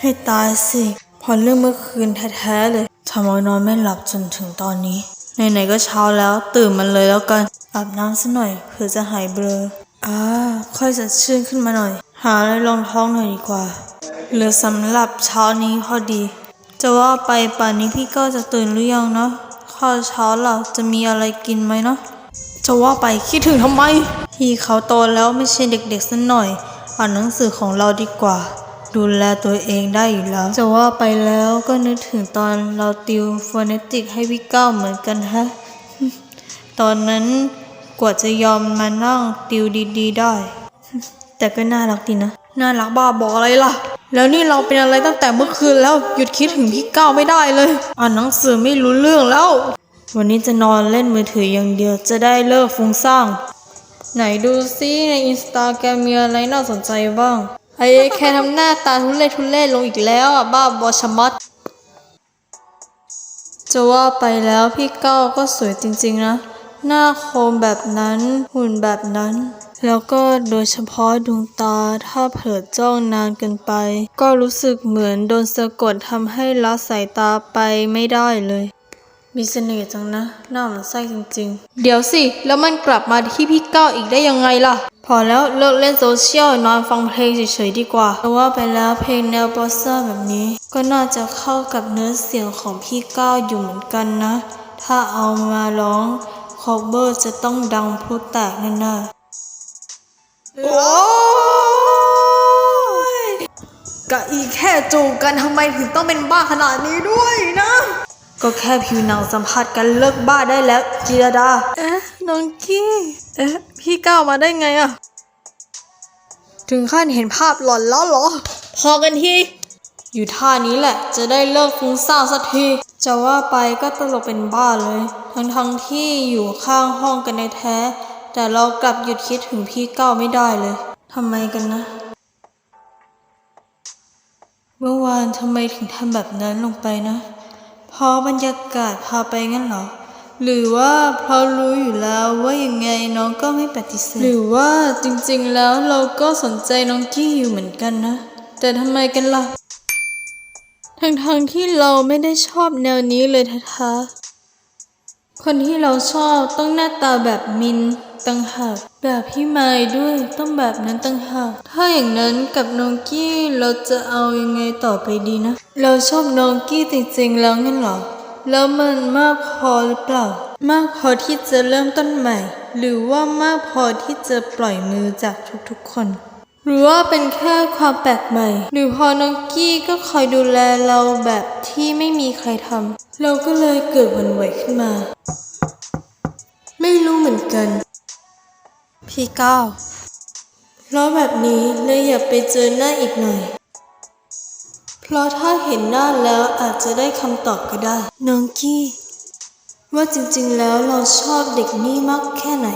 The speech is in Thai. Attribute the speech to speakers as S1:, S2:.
S1: ให้ตายสิพอเรื่องเมื่อคืนแท้ๆเลยทำเอานอนไม่หลับจนถึงตอนนี้ไหนๆก็เช้าแล้วตื่นมันเลยแล้วกันอาบน้ำสักหน่อยเผื่อจะหายเบลออ่าค่อยสดชื่นขึ้นมาหน่อย หาอะไรรองท้องหน่อยดีกว่าเหลือสำหรับเช้านี้พอดี จะว่าไปป่านนี้พี่ก็จะตื่นหรือยังเนาะข้าวเช้าเราจะมีอะไรกินไหมเนาะจะว่าไปคิดถึงทำไมที่เขาโตแล้วไม่ใช่เด็กๆสักหน่อย อ่านหนังสือของเราดีกว่า ดูแลตัวเองได้อยู่แล้ว จะว่าไปแล้วก็นึกถึงตอนเราติวฟอนเนติกให้พี่ก้าเหมือนกันฮะ ตอนนั้นกว่าจะยอมมานั่งติวดีๆได้ แต่ก็น่ารักดีนะ น่ารักบ้าบอกอะไรล่ะ แล้วนี่เราเป็นอะไรตั้งแต่เมื่อคืนแล้วหยุดคิดถึงพี่ก้าไม่ได้เลย อ่านหนังสือไม่รู้เรื่องแล้ว วันนี้จะนอนเล่นมือถืออย่างเดียวจะได้เลิกฟุ้งซ่านไหนดูซิในอินสตาแกรมมีอะไรน่าสนใจบ้าง ไอ้แค่ทำหน้าตาทุเล่ทุเล่ลงอีกแล้วอะบ้าบอชะมัดจะว่าไปแล้วพี่ก้าก็สวยจริงๆนะ หน้าโคมแบบนั้นหุ่นแบบนั้น แล้วก็โดยเฉพาะดวงตาถ้าเผลอจ้องนานเกินไป ก็รู้สึกเหมือนโดนสะกดทำให้ละสายตาไปไม่ได้เลย มีเสน่ห์จังนะ หน้ามันไส้จริงๆ เดี๋ยวสิ แล้วมันกลับมาที่พี่ก้าวอีกได้ยังไงล่ะ พอแล้วเลิกเล่นโซเชียลนอนฟังเพลงเฉยๆดีกว่าเพราะว่าไปแล้วเพลงแนวบอสเซอร์แบบนี้ ก็น่าจะเข้ากับเนื้อเสียงของพี่ก้าวอยู่เหมือนกันนะ ถ้าเอามาร้องคอเบอร์จะต้องดังพลุแตกแน่ๆโอ้ยกะอีแค่จูบกันทำไมถึงต้องเป็นบ้าขนาดนี้ด้วยนะ ก็แค่ผิวหนังสัมผัสกันเลิกบ้าได้แล้วจิรดา เอ๊ะน้องกี้ เอ๊ะ พี่ก้าวมาได้ไงอะถึงขั้นเห็นภาพหลอนแล้วเหรอ พอกันที อยู่ท่านี้แหละ จะได้เลิกฟุ้งซ่านสักที จะว่าไปก็ตลกเป็นบ้าเลย ทั้งทั้งๆที่อยู่ข้างห้องกันในแท้ แต่เรากลับหยุดคิดถึงพี่ก้าวไม่ได้เลยทำไมกันนะ เมื่อวานทำไมถึงทำแบบนั้นลงไปนะ เพราะบรรยากาศพาไปงั้นเหรอ หรือว่าเพราะรู้อยู่แล้วว่ายังไงน้องก็ไม่ปฏิเสธ หรือว่าจริงๆแล้วเราก็สนใจน้องกี้อยู่เหมือนกันนะ แต่ทำไมกันล่ะ ทั้งๆที่เราไม่ได้ชอบแนวนี้เลยแท้ๆคนที่เราชอบต้องหน้าตาแบบมิน ตั้งหาก แบบพี่ไม้ด้วยต้องแบบนั้นตั้งหากถ้าอย่างนั้นกับน้องกี้เราจะเอายังไงต่อไปดีนะ เราชอบน้องกี้จริงๆแล้วงั้นเหรอ แล้วมันมากพอหรือเปล่า มากพอที่จะเริ่มต้นใหม่ หรือว่ามากพอที่จะปล่อยมือจากทุกๆคนหรือว่าเป็นแค่ความแปลกใหม่ หรือพอน้องกี้ก็คอยดูแลเราแบบที่ไม่มีใครทำเราก็เลยเกิดหวันไหวขึ้นมา ไม่รู้เหมือนกัน พี่ก้าวเพราะแบบนี้เลยอย่าไปเจอหน้าอีกหน่อย เพราะถ้าเห็นหน้าแล้วอาจจะได้คำตอบก็ได้ น้องกี้ ว่าจริงๆแล้วเราชอบเด็กนี่มากแค่ไหน